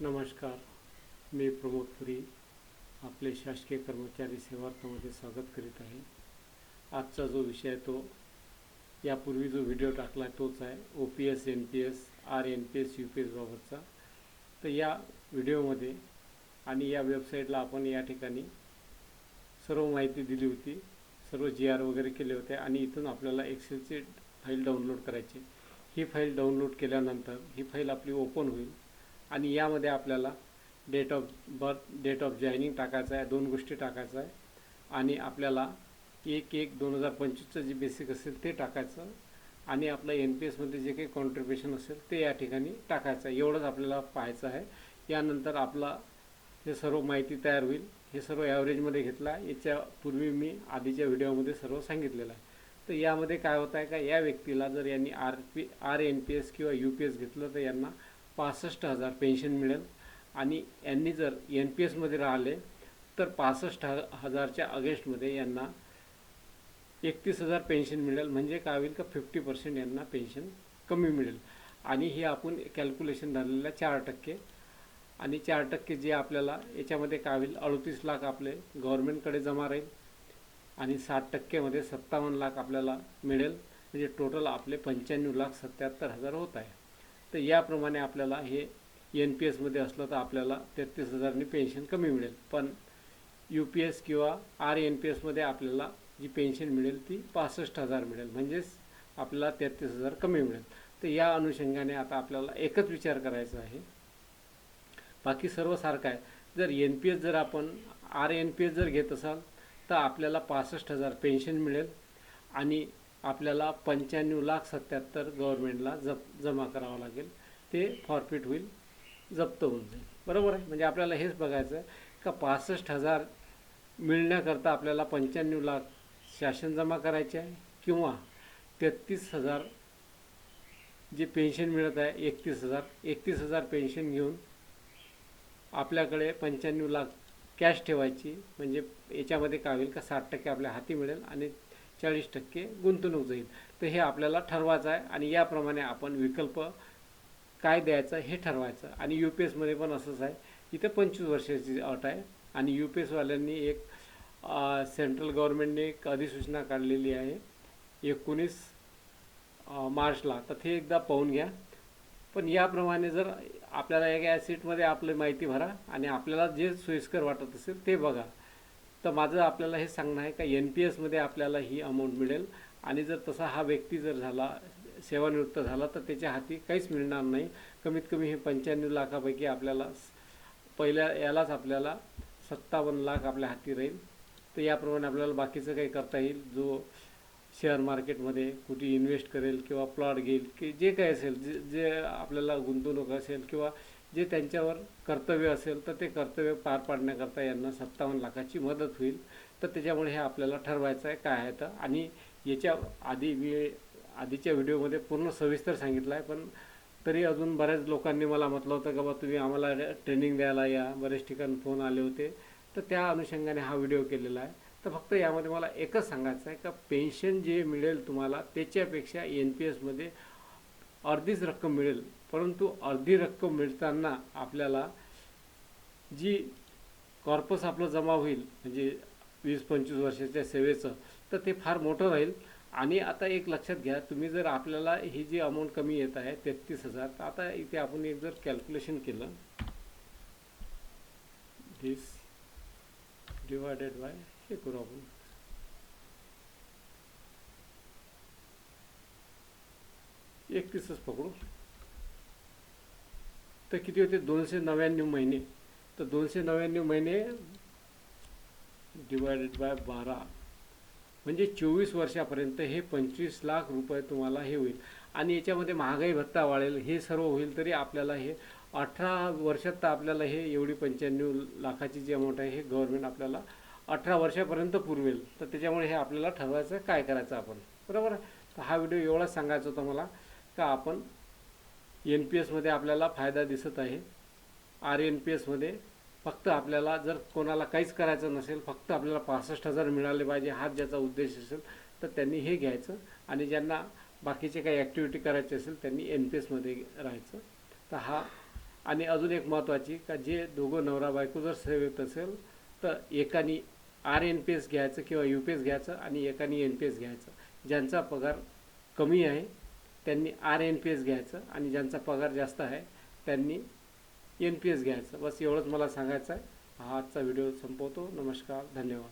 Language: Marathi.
नमस्कार. मी प्रमोद पुरी आपले शासकीय कर्मचारी सेवार्थामध्ये स्वागत करीत आहे. आजचा जो विषय आहे तो यापूर्वी जो व्हिडिओ टाकला आहे तोच आहे O P S N P S R N P S U P एसबाबतचा तर या व्हिडिओमध्ये आणि या वेबसाईटला आपण या ठिकाणी सर्व माहिती दिली होती सर्व जी आर वगैरे केले होते आणि इथून आपल्याला एक्सेलची फाईल डाउनलोड करायची. ही फाईल डाउनलोड केल्यानंतर ही फाईल आपली ओपन होईल. आणि यामध्ये आपल्याला date of birth date of joining टाकायचं आहे दोन गोष्टी टाकायचं आहे. आणि आपल्याला एक एक दोन हजार पंचवीसचं जे बेसिक असेल ते टाकायचं. आणि आपलं एन पी एसमध्ये जे काही कॉन्ट्रीब्युशन असेल ते या ठिकाणी टाकायचं आहे. एवढंच आपल्याला पाहायचं आहे. यानंतर आपला हे सर्व माहिती तयार होईल. हे सर्व ॲव्हरेजमध्ये घेतला. आहे याच्यापूर्वी मी आधीच्या व्हिडिओमध्ये सर्व सांगितलेलं आहे. तर यामध्ये काय होत आहे का? या व्यक्तीला जर यांनी R P R N P S किंवा यू पी एस घेतलं तर यांना पासष्ट हजार पेन्शन मिळेल. आणि यांनी जर एन पी एसमध्ये राहिले तर पासष्ट ह हजारच्या अगेन्स्टमध्ये यांना एकतीस हजार पेन्शन मिळेल. म्हणजे काय होईल का? फिफ्टी पर्सेंट यांना पेन्शन कमी मिळेल. आणि हे आपण कॅल्क्युलेशन झालेलं आहे चार टक्के. आणि चार टक्के जे आपल्याला याच्यामध्ये काय होईल? अडतीस लाख आपले गव्हर्नमेंटकडे जमा राहील. आणि साठ टक्केमध्ये सत्तावन्न लाख आपल्याला मिळेल. म्हणजे टोटल आपले पंच्याण्णव लाख सत्याहत्तर हजार होत आहे. तर याप्रमाणे आपल्याला हे एन पी एसमध्ये असलं तर आपल्याला तेहतीस हजारनी पेन्शन कमी मिळेल. पण यू पी एस किंवा आर एन पी एसमध्ये आपल्याला जी पेन्शन मिळेल ती पासष्ट हजार मिळेल. म्हणजेच आपल्याला तेहतीस हजार कमी मिळेल. तर या अनुषंगाने आता आपल्याला एकच विचार करायचा आहे. बाकी सर्व सारखं आहे. जर एन पी एस जर आपण आर एन पी एस जर घेत असाल तर आपल्याला पासष्ट हजार पेन्शन मिळेल. आणि आपल्याला पंच्याण्णव लाख सत्याहत्तर गव्हर्नमेंटला जप जमा करावं लागेल. ते फॉरफिट होईल जप्त होऊन जाईल. बरोबर आहे? म्हणजे आपल्याला हेच बघायचं का पासष्ट हजार मिळण्याकरता आपल्याला पंच्याण्णव लाख शासन जमा करायचे आहे? किंवा तेहतीस हजार जे पेन्शन मिळत आहे एकतीस हजार एकतीस हजार पेन्शन घेऊन आपल्याकडे पंच्याण्णव लाख कॅश ठेवायची म्हणजे याच्यामध्ये काय होईल का साठ टक्के आपल्या हाती मिळेल आणि चाळीस टक्के गुंतवणूक जाईल. तर हे आपल्याला ठरवायचं आहे आणि याप्रमाणे आपण विकल्प काय द्यायचं हे ठरवायचं. आणि यू पी एसमध्ये पण असंच आहे. इथं पंचवीस वर्षाची अट आहे. आणि यू पी एसवाल्यांनी एक सेंट्रल गव्हर्नमेंटने एक अधिसूचना काढलेली आहे. एकोणीस मार्चला. तर ते एकदा पाहून घ्या. पण याप्रमाणे जर आपल्याला एका सीटमध्ये आपली माहिती भरा आणि आपल्याला जे सोयीस्कर वाटत असेल ते बघा. तर माझं आपल्याला हे सांगणं आहे का एन पी एसमध्ये आपल्याला ही अमाऊंट मिळेल. आणि जर तसा हा व्यक्ती जर झाला सेवानिवृत्त झाला तर त्याच्या हाती काहीच मिळणार नाही. कमीत कमी हे पंच्याण्णव लाखापैकी आपल्याला पहिल्या यालाच आपल्याला सत्तावन्न लाख आपल्या हाती राहील. तर याप्रमाणे आपल्याला बाकीचं काही करता येईल. जो शेअर मार्केटमध्ये कुठे इन्व्हेस्ट करेल किंवा प्लॉट घेईल की जे काही असेल जे जे आपल्याला गुंतवणूक असेल किंवा जे त्यांच्यावर कर्तव्य असेल तर ते कर्तव्य पार पाडण्याकरता यांना सत्तावन्न लाखाची मदत होईल. तर त्याच्यामुळे हे आपल्याला ठरवायचं आहे काय आहे तर. आणि याच्या आधी मी आधीच्या व्हिडिओमध्ये पूर्ण सविस्तर सांगितलं आहे पण तरी अजून बऱ्याच लोकांनी मला म्हटलं होतं का बा तुम्ही आम्हाला ट्रेनिंग द्यायला या. बरेच ठिकाणी फोन आले होते. तर त्या अनुषंगाने हा व्हिडिओ केलेला आहे. तर फक्त यामध्ये मला एकच सांगायचं आहे का पेन्शन जे मिळेल तुम्हाला त्याच्यापेक्षा एन पी एसमध्ये अर्धीच रक्कम मिळेल. परंतु अर्धी रक्कम मिळताना आपल्याला जी कॉर्पस आपलं जमा होईल म्हणजे वीस पंचवीस वर्षाच्या सेवेचं तर ते फार मोठं राहील. आणि आता एक लक्षात घ्या तुम्ही जर आपल्याला ही जी अमाऊंट कमी येत आहे तेहतीस हजार तर आता इथे आपण एक जर कॅल्क्युलेशन केलं दिस डिवायडेड बाय हे करू आपण. एकतीसच पकडू. तर किती होते? दोनशे नव्याण्णव महिने. तर दोनशे नव्याण्णव महिने डिवायडेड बाय बारा. म्हणजे चोवीस वर्षापर्यंत हे पंचवीस लाख रुपये तुम्हाला हे होईल. आणि याच्यामध्ये महागाई भत्ता वाढेल. हे सर्व होईल तरी आपल्याला हे अठरा वर्षात तर आपल्याला हे एवढी पंच्याण्णव लाखाची जी अमाऊंट आहे हे गव्हर्नमेंट आपल्याला अठरा वर्षापर्यंत पुरवेल. तर त्याच्यामुळे हे आपल्याला ठरवायचं काय करायचं आपण. बरोबर तर हा व्हिडिओ एवढाच सांगायचा होता मला. का आपण एन पी एसमध्ये आपल्याला फायदा दिसत आहे? आर एन पी एसमध्ये फक्त आपल्याला जर कोणाला काहीच करायचं नसेल फक्त आपल्याला पासष्ट हजार मिळाले पाहिजे हाच ज्याचा उद्देश असेल तर त्यांनी हे घ्यायचं आणि ज्यांना बाकीचे काही ॲक्टिव्हिटी करायचे असेल त्यांनी एन पी एसमध्ये राहायचं. तर हा आणि अजून एक महत्त्वाची का जे दोघं नवरा बायको जर सेवेत असेल तर एकानी आर एन पी एस घ्यायचं किंवा यू पी एस घ्यायचं आणि एकानी एन पी एस घ्यायचं. ज्यांचा पगार कमी आहे त्यांनी आर एन पी एस घ्यायचं आणि ज्यांचा पगार जास्त आहे त्यांनी एन पी एस घ्यायचं. बस एवढंच मला सांगायचं आहे. हा आजचा व्हिडिओ संपवतो. नमस्कार. धन्यवाद.